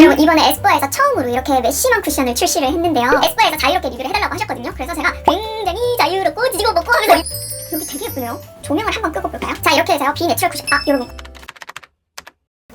여러분 이번에 에스쁘아에서 처음으로 이렇게 메쉬망 쿠션을 출시를 했는데요. 에스쁘아에서 자유롭게 리뷰를 해달라고 하셨거든요. 그래서 제가 굉장히 자유롭고 지지고 먹고 하면서 여기 되게 예쁘네요. 조명을 한번 끄고 볼까요? 자 이렇게 해서요. 비내추럴 쿠션. 아 여러분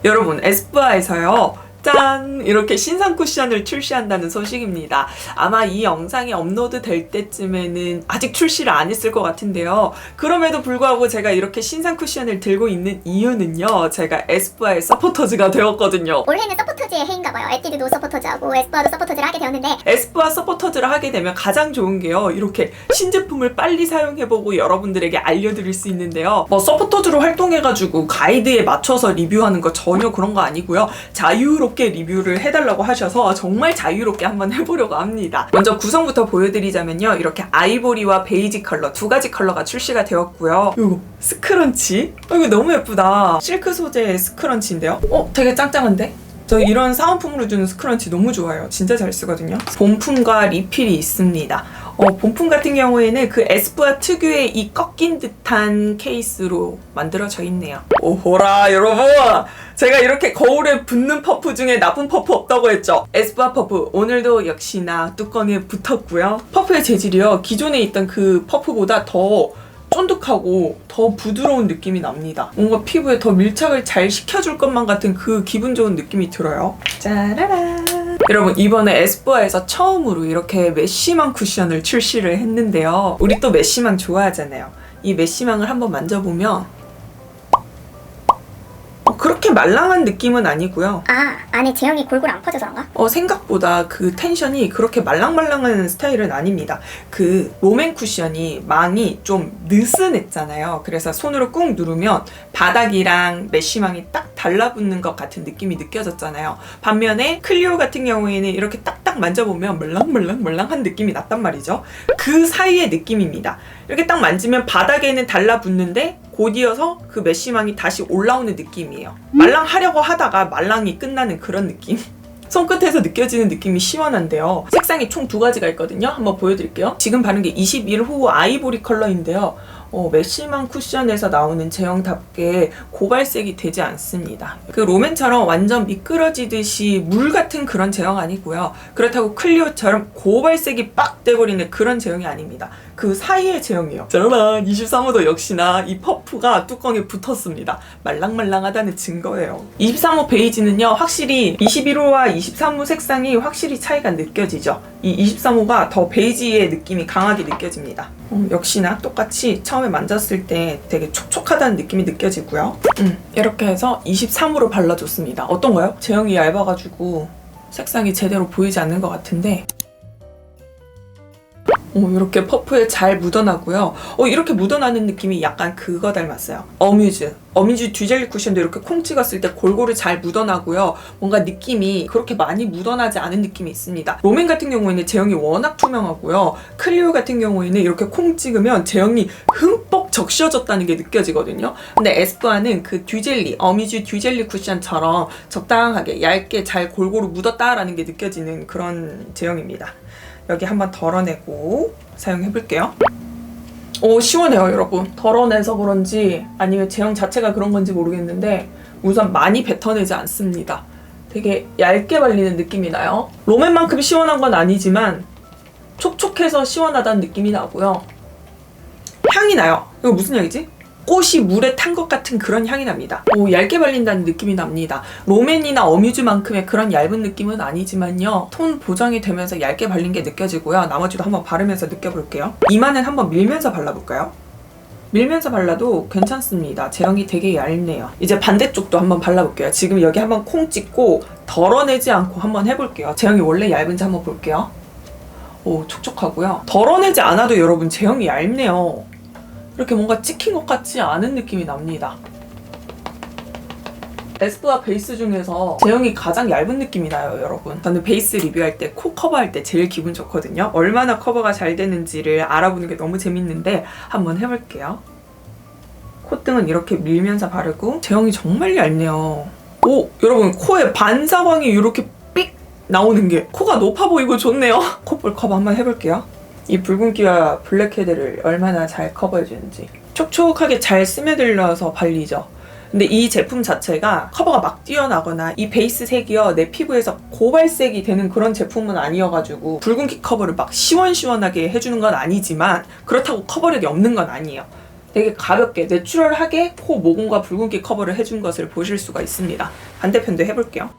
여러분 에스쁘아에서요 짠! 이렇게 신상 쿠션을 출시한다는 소식입니다. 아마 이 영상이 업로드 될 때쯤에는 아직 출시를 안 했을 것 같은데요. 그럼에도 불구하고 제가 이렇게 신상 쿠션을 들고 있는 이유는요. 제가 에스쁘아의 서포터즈가 되었거든요. 올해는 서포터즈의 해인가 봐요. 에뛰드도 서포터즈하고 에스쁘아도 서포터즈를 하게 되었는데 에스쁘아 서포터즈를 하게 되면 가장 좋은 게요. 이렇게 신제품을 빨리 사용해보고 여러분들에게 알려드릴 수 있는데요. 뭐 서포터즈로 활동해가지고 가이드에 맞춰서 리뷰하는 거 전혀 그런 거 아니고요. 자유롭게 리뷰를 해달라고 하셔서 정말 자유롭게 한번 해보려고 합니다. 먼저 구성부터 보여드리자면요. 이렇게 아이보리와 베이지 컬러 두 가지 컬러가 출시가 되었고요. 이거 스크런치? 어, 이거 너무 예쁘다. 실크 소재의 스크런치인데요. 어, 되게 짱짱한데? 저 이런 사은품으로 주는 스크런치 너무 좋아요. 진짜 잘 쓰거든요. 본품과 리필이 있습니다. 어, 본품 같은 경우에는 그 에스쁘아 특유의 이 꺾인 듯한 케이스로 만들어져 있네요. 오호라 여러분! 제가 이렇게 거울에 붙는 퍼프 중에 나쁜 퍼프 없다고 했죠? 에스쁘아 퍼프 오늘도 역시나 뚜껑에 붙었고요. 퍼프의 재질이요. 기존에 있던 그 퍼프보다 더 쫀득하고 더 부드러운 느낌이 납니다. 뭔가 피부에 더 밀착을 잘 시켜줄 것만 같은 그 기분 좋은 느낌이 들어요. 짜라란. 여러분 이번에 에스쁘아에서 처음으로 이렇게 메쉬망 쿠션을 출시를 했는데요. 우리 또 메쉬망 좋아하잖아요. 이 메쉬망을 한번 만져보면 말랑한 느낌은 아니고요. 아 안에 제형이 골고루 안 퍼져서 그런가? 어, 생각보다 그 텐션이 그렇게 말랑말랑한 스타일은 아닙니다. 그 롬앤 쿠션이 망이 좀 느슨했잖아요. 그래서 손으로 꾹 누르면 바닥이랑 메쉬망이 딱 달라붙는 것 같은 느낌이 느껴졌잖아요. 반면에 클리오 같은 경우에는 이렇게 딱딱 만져보면 말랑말랑말랑한 느낌이 났단 말이죠. 그 사이의 느낌입니다. 이렇게 딱 만지면 바닥에는 달라붙는데 곧이어서 그 메쉬망이 다시 올라오는 느낌이에요. 말랑하려고 하다가 말랑이 끝나는 그런 느낌? 손끝에서 느껴지는 느낌이 시원한데요. 색상이 총 두 가지가 있거든요. 한번 보여드릴게요. 지금 바른 게 21호 아이보리 컬러인데요. 어, 메쉬망 쿠션에서 나오는 제형답게 고발색이 되지 않습니다. 그 롬앤처럼 완전 미끄러지듯이 물 같은 그런 제형 아니고요. 그렇다고 클리오처럼 고발색이 빡 돼버리는 그런 제형이 아닙니다. 그 사이의 제형이에요. 짜란 23호도 역시나 이 퍼프가 뚜껑에 붙었습니다. 말랑말랑하다는 증거예요. 23호 베이지는요 확실히 21호와 23호 색상이 확실히 차이가 느껴지죠. 이 23호가 더 베이지의 느낌이 강하게 느껴집니다. 어, 역시나 똑같이 처음에 만졌을 때 되게 촉촉하다는 느낌이 느껴지고요. 음, 이렇게 해서 23호로 발라줬습니다. 어떤가요? 제형이 얇아가지고 색상이 제대로 보이지 않는 것 같은데 어, 이렇게 퍼프에 잘 묻어나고요. 어, 이렇게 묻어나는 느낌이 약간 그거 닮았어요. 어뮤즈. 어뮤즈 듀젤리 쿠션도 이렇게 콩 찍었을 때 골고루 잘 묻어나고요. 뭔가 느낌이 그렇게 많이 묻어나지 않은 느낌이 있습니다. 롬앤 같은 경우에는 제형이 워낙 투명하고요. 클리오 같은 경우에는 이렇게 콩 찍으면 제형이 흠뻑 적셔졌다는 게 느껴지거든요. 근데 에스쁘아는 그 듀젤리, 어뮤즈 듀젤리 쿠션처럼 적당하게 얇게 잘 골고루 묻었다라는 게 느껴지는 그런 제형입니다. 여기 한번 덜어내고 사용해 볼게요. 오 시원해요 여러분. 덜어내서 그런지 아니면 제형 자체가 그런 건지 모르겠는데 우선 많이 뱉어내지 않습니다. 되게 얇게 발리는 느낌이 나요. 롬앤만큼 시원한 건 아니지만 촉촉해서 시원하다는 느낌이 나고요. 향이 나요. 이거 무슨 향이지? 꽃이 물에 탄 것 같은 그런 향이 납니다. 오, 얇게 발린다는 느낌이 납니다. 롬앤이나 어뮤즈만큼의 그런 얇은 느낌은 아니지만요. 톤 보정이 되면서 얇게 발린 게 느껴지고요. 나머지도 한번 바르면서 느껴볼게요. 이마는 한번 밀면서 발라볼까요? 밀면서 발라도 괜찮습니다. 제형이 되게 얇네요. 이제 반대쪽도 한번 발라볼게요. 지금 여기 한번 콩 찍고 덜어내지 않고 한번 해볼게요. 제형이 원래 얇은지 한번 볼게요. 오, 촉촉하고요. 덜어내지 않아도 여러분 제형이 얇네요. 이렇게 뭔가 찍힌 것 같지 않은 느낌이 납니다. 에스쁘아 베이스 중에서 제형이 가장 얇은 느낌이 나요, 여러분. 저는 베이스 리뷰할 때 코 커버할 때 제일 기분 좋거든요. 얼마나 커버가 잘 되는지를 알아보는 게 너무 재밌는데 한번 해볼게요. 콧등은 이렇게 밀면서 바르고 제형이 정말 얇네요. 오, 여러분 코에 반사광이 이렇게 삑 나오는 게 코가 높아 보이고 좋네요. 콧볼 커버 한번 해볼게요. 이 붉은기와 블랙헤드를 얼마나 잘 커버해주는지 촉촉하게 잘 스며들려서 발리죠. 근데 이 제품 자체가 커버가 막 뛰어나거나 이 베이스 색이요 내 피부에서 고발색이 되는 그런 제품은 아니어가지고 붉은기 커버를 막 시원시원하게 해주는 건 아니지만 그렇다고 커버력이 없는 건 아니에요. 되게 가볍게 내추럴하게 코 모공과 붉은기 커버를 해준 것을 보실 수가 있습니다. 반대편도 해볼게요.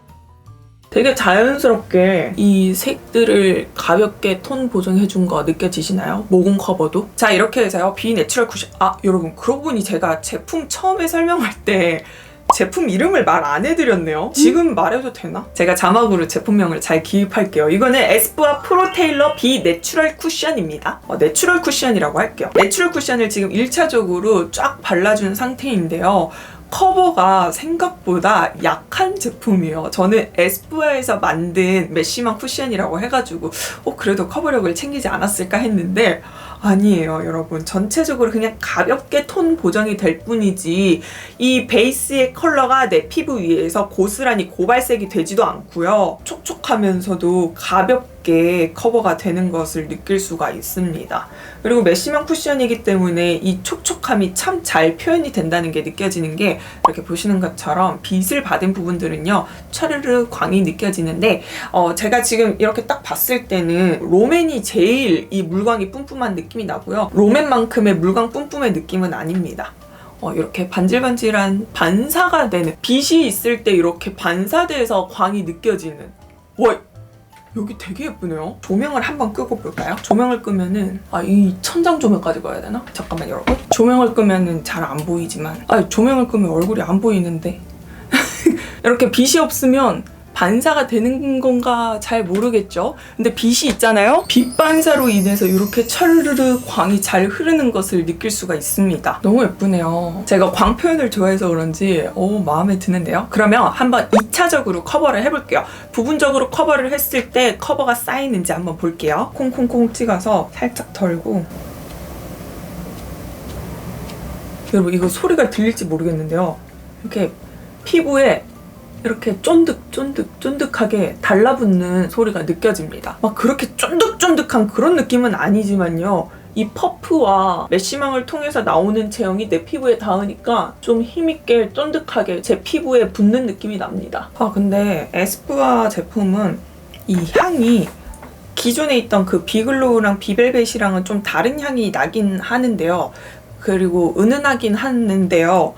되게 자연스럽게 이 색들을 가볍게 톤 보정해준 거 느껴지시나요? 모공 커버도? 자 이렇게 해서요 비내추럴 쿠션 아 여러분 그러고 보니 제가 제품 처음에 설명할 때 제품 이름을 말 안 해드렸네요. 지금 말해도 되나? 제가 자막으로 제품명을 잘 기입할게요. 이거는 에스쁘아 프로 테일러 비 내추럴 쿠션입니다. 어, 내추럴 쿠션이라고 할게요. 내추럴 쿠션을 지금 1차적으로 쫙 발라준 상태인데요. 커버가 생각보다 약한 제품이에요. 저는 에스쁘아에서 만든 메쉬망 쿠션이라고 해가지고 어 그래도 커버력을 챙기지 않았을까 했는데 아니에요, 여러분. 전체적으로 그냥 가볍게 톤 보정이 될 뿐이지 이 베이스의 컬러가 내 피부 위에서 고스란히 고발색이 되지도 않고요. 촉촉하면서도 가볍 게 커버가 되는 것을 느낄 수가 있습니다. 그리고 메쉬망 쿠션이기 때문에 이 촉촉함이 참 잘 표현이 된다는 게 느껴지는 게 이렇게 보시는 것처럼 빛을 받은 부분들은요 차르르 광이 느껴지는데 어, 제가 지금 이렇게 딱 봤을 때는 롬앤이 제일 이 물광이 뿜뿜한 느낌이 나고요 롬앤만큼의 물광 뿜뿜의 느낌은 아닙니다. 어, 이렇게 반질반질한 반사가 되는 빛이 있을 때 이렇게 반사돼서 광이 느껴지는 와 여기 되게 예쁘네요. 조명을 한번 끄고 볼까요? 조명을 끄면은 아 이 천장 조명까지 봐야 되나? 잠깐만 여러분. 조명을 끄면은 잘 안 보이지만 아 조명을 끄면 얼굴이 안 보이는데 이렇게 빛이 없으면 반사가 되는 건가 잘 모르겠죠. 근데 빛이 있잖아요. 빛 반사로 인해서 이렇게 철르르 광이 잘 흐르는 것을 느낄 수가 있습니다. 너무 예쁘네요. 제가 광 표현을 좋아해서 그런지 오 마음에 드는데요. 그러면 한번 2차적으로 커버를 해볼게요. 부분적으로 커버를 했을 때 커버가 쌓이는지 한번 볼게요. 콩콩콩 찍어서 살짝 덜고 여러분 이거 소리가 들릴지 모르겠는데요. 이렇게 피부에 이렇게 쫀득쫀득 쫀득하게 달라붙는 소리가 느껴집니다. 막 그렇게 쫀득쫀득한 그런 느낌은 아니지만요. 이 퍼프와 메쉬망을 통해서 나오는 제형이 내 피부에 닿으니까 좀 힘있게 쫀득하게 제 피부에 붙는 느낌이 납니다. 아 근데 에스쁘아 제품은 이 향이 기존에 있던 그 비글로우랑 비벨벳이랑은 좀 다른 향이 나긴 하는데요. 그리고 은은하긴 하는데요.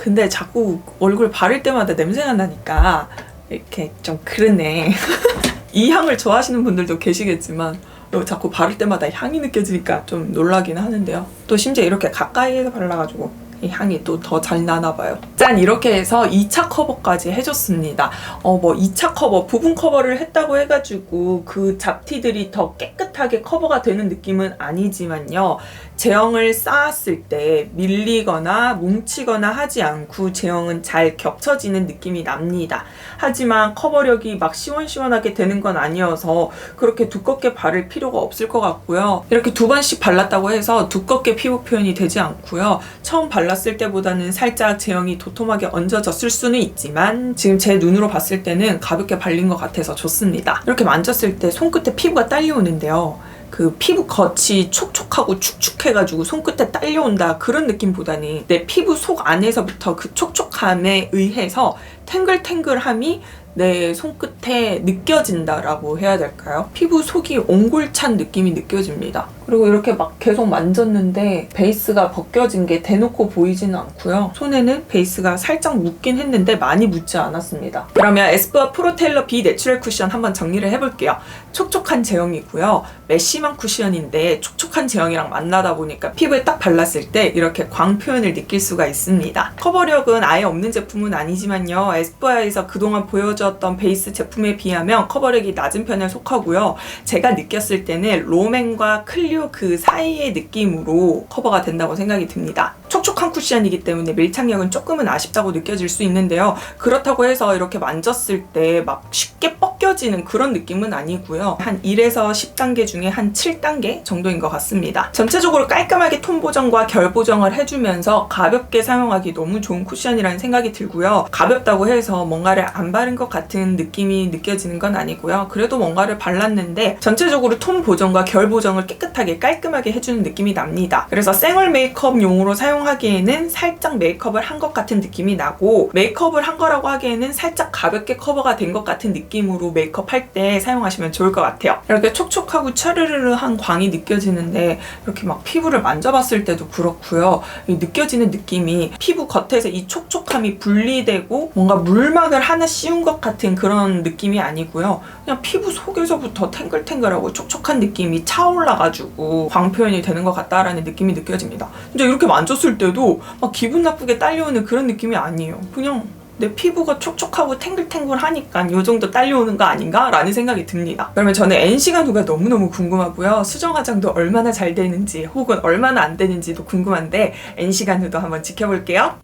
근데 자꾸 얼굴 바를 때마다 냄새가 나니까 이렇게 좀 그러네. 이 향을 좋아하시는 분들도 계시겠지만 어, 자꾸 바를 때마다 향이 느껴지니까 좀 놀라긴 하는데요. 또 심지어 이렇게 가까이에서 발라가지고 이 향이 또 더 잘 나나 봐요. 짠 이렇게 해서 2차 커버까지 해줬습니다. 어 뭐 2차 커버 부분 커버를 했다고 해가지고 그 잡티들이 더 깨끗하게 커버가 되는 느낌은 아니지만요. 제형을 쌓았을 때 밀리거나 뭉치거나 하지 않고 제형은 잘 겹쳐지는 느낌이 납니다. 하지만 커버력이 막 시원시원하게 되는 건 아니어서 그렇게 두껍게 바를 필요가 없을 것 같고요. 이렇게 두 번씩 발랐다고 해서 두껍게 피부 표현이 되지 않고요. 처음 발랐을 때보다는 살짝 제형이 도톰하게 얹어졌을 수는 있지만 지금 제 눈으로 봤을 때는 가볍게 발린 것 같아서 좋습니다. 이렇게 만졌을 때 손끝에 피부가 딸려오는데요. 그 피부 겉이 촉촉하고 축축해가지고 손끝에 딸려온다 그런 느낌보다는 내 피부 속 안에서부터 그 촉촉함에 의해서 탱글탱글함이 내 손끝 에 느껴진다라고 해야 될까요? 피부 속이 옹골찬 느낌이 느껴집니다. 그리고 이렇게 막 계속 만졌는데 베이스가 벗겨진 게 대놓고 보이지는 않고요. 손에는 베이스가 살짝 묻긴 했는데 많이 묻지 않았습니다. 그러면 에스쁘아 프로텔러 비 내추럴 쿠션 한번 정리를 해볼게요. 촉촉한 제형이고요. 메쉬망 쿠션인데 촉촉한 제형이랑 만나다 보니까 피부에 딱 발랐을 때 이렇게 광 표현을 느낄 수가 있습니다. 커버력은 아예 없는 제품은 아니지만요. 에스쁘아에서 그동안 보여줬던 베이스 제품 에 비하면 커버력이 낮은 편에 속하고요. 제가 느꼈을 때는 롬앤과 클리오 그 사이의 느낌으로 커버가 된다고 생각이 듭니다. 촉촉한 쿠션이기 때문에 밀착력은 조금은 아쉽다고 느껴질 수 있는데요. 그렇다고 해서 이렇게 만졌을 때 막 쉽게 뻑 꺾여지는 그런 느낌은 아니고요. 한 1에서 10단계 중에 한 7단계 정도인 것 같습니다. 전체적으로 깔끔하게 톤 보정과 결 보정을 해주면서 가볍게 사용하기 너무 좋은 쿠션이라는 생각이 들고요. 가볍다고 해서 뭔가를 안 바른 것 같은 느낌이 느껴지는 건 아니고요. 그래도 뭔가를 발랐는데 전체적으로 톤 보정과 결 보정을 깨끗하게 깔끔하게 해주는 느낌이 납니다. 그래서 생얼 메이크업용으로 사용하기에는 살짝 메이크업을 한 것 같은 느낌이 나고 메이크업을 한 거라고 하기에는 살짝 가볍게 커버가 된 것 같은 느낌으로 메이크업 할 때 사용하시면 좋을 것 같아요. 이렇게 촉촉하고 차르르르한 광이 느껴지는데 이렇게 막 피부를 만져봤을 때도 그렇고요. 이 느껴지는 느낌이 피부 겉에서 이 촉촉함이 분리되고 뭔가 물막을 하나 씌운 것 같은 그런 느낌이 아니고요. 그냥 피부 속에서부터 탱글탱글하고 촉촉한 느낌이 차올라가지고 광 표현이 되는 것 같다라는 느낌이 느껴집니다. 진짜 이렇게 만졌을 때도 막 기분 나쁘게 딸려오는 그런 느낌이 아니에요. 그냥 내 피부가 촉촉하고 탱글탱글하니까 이 정도 딸려오는 거 아닌가 라는 생각이 듭니다. 그러면 저는 N시간 후가 너무너무 궁금하고요. 수정 화장도 얼마나 잘 되는지 혹은 얼마나 안 되는지도 궁금한데 N시간 후도 한번 지켜볼게요.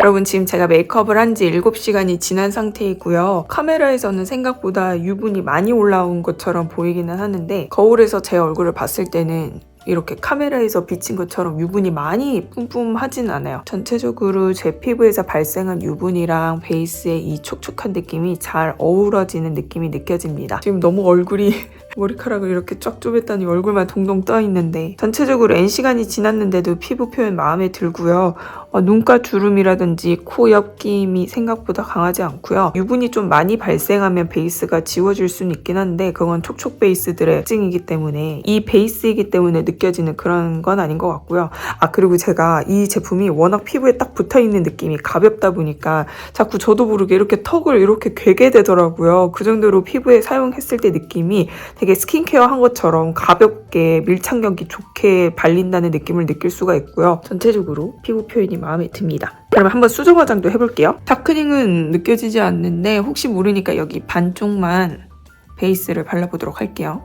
여러분 지금 제가 메이크업을 한 지 7시간이 지난 상태이고요. 카메라에서는 생각보다 유분이 많이 올라온 것처럼 보이기는 하는데 거울에서 제 얼굴을 봤을 때는 이렇게 카메라에서 비친 것처럼 유분이 많이 뿜뿜하진 않아요. 전체적으로 제 피부에서 발생한 유분이랑 베이스의 이 촉촉한 느낌이 잘 어우러지는 느낌이 느껴집니다. 지금 너무 얼굴이 머리카락을 이렇게 쫙 쪼맸더니 얼굴만 동동 떠 있는데 전체적으로 N시간이 지났는데도 피부 표현 마음에 들고요. 어, 눈가 주름이라든지 코 옆김이 생각보다 강하지 않고요. 유분이 좀 많이 발생하면 베이스가 지워질 수는 있긴 한데 그건 촉촉 베이스들의 특징이기 때문에 이 베이스이기 때문에 느껴지는 그런 건 아닌 것 같고요. 아 그리고 제가 이 제품이 워낙 피부에 딱 붙어있는 느낌이 가볍다 보니까 자꾸 저도 모르게 이렇게 턱을 이렇게 괴게 되더라고요. 그 정도로 피부에 사용했을 때 느낌이 되게 스킨케어 한 것처럼 가볍게 밀착력이 좋게 발린다는 느낌을 느낄 수가 있고요. 전체적으로 피부 표현이 마음에 듭니다. 그러면 한번 수정 화장도 해볼게요. 다크닝은 느껴지지 않는데 혹시 모르니까 여기 반쪽만 베이스를 발라보도록 할게요.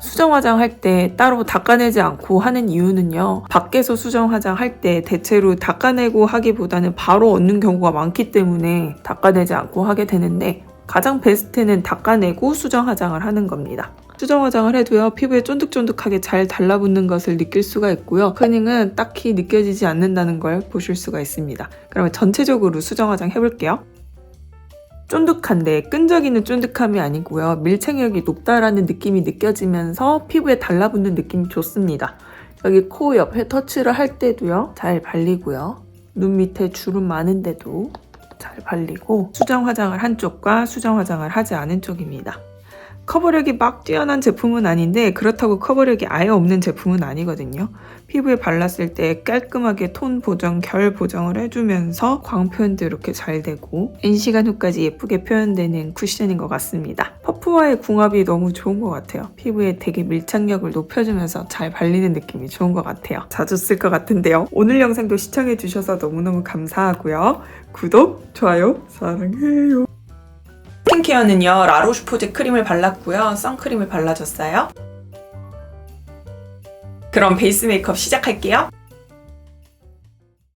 수정 화장 할 때 따로 닦아내지 않고 하는 이유는요. 밖에서 수정 화장 할 때 대체로 닦아내고 하기보다는 바로 얻는 경우가 많기 때문에 닦아내지 않고 하게 되는데 가장 베스트는 닦아내고 수정 화장을 하는 겁니다. 수정 화장을 해도요 피부에 쫀득쫀득하게 잘 달라붙는 것을 느낄 수가 있고요. 크닝은 딱히 느껴지지 않는다는 걸 보실 수가 있습니다. 그러면 전체적으로 수정 화장 해볼게요. 쫀득한데 끈적이는 쫀득함이 아니고요 밀착력이 높다라는 느낌이 느껴지면서 피부에 달라붙는 느낌이 좋습니다. 여기 코 옆에 터치를 할 때도요 잘 발리고요. 눈 밑에 주름 많은데도 잘 발리고 수정 화장을 한 쪽과 수정 화장을 하지 않은 쪽입니다 커버력이 막 뛰어난 제품은 아닌데 그렇다고 커버력이 아예 없는 제품은 아니거든요. 피부에 발랐을 때 깔끔하게 톤 보정, 결 보정을 해주면서 광 표현도 이렇게 잘 되고 N시간 후까지 예쁘게 표현되는 쿠션인 것 같습니다. 퍼프와의 궁합이 너무 좋은 것 같아요. 피부에 되게 밀착력을 높여주면서 잘 발리는 느낌이 좋은 것 같아요. 자주 쓸 것 같은데요. 오늘 영상도 시청해주셔서 너무너무 감사하고요. 구독, 좋아요, 사랑해요. 스킨케어는요 라로슈포즈 크림을 발랐고요 선크림을 발라줬어요 그럼 베이스 메이크업 시작할게요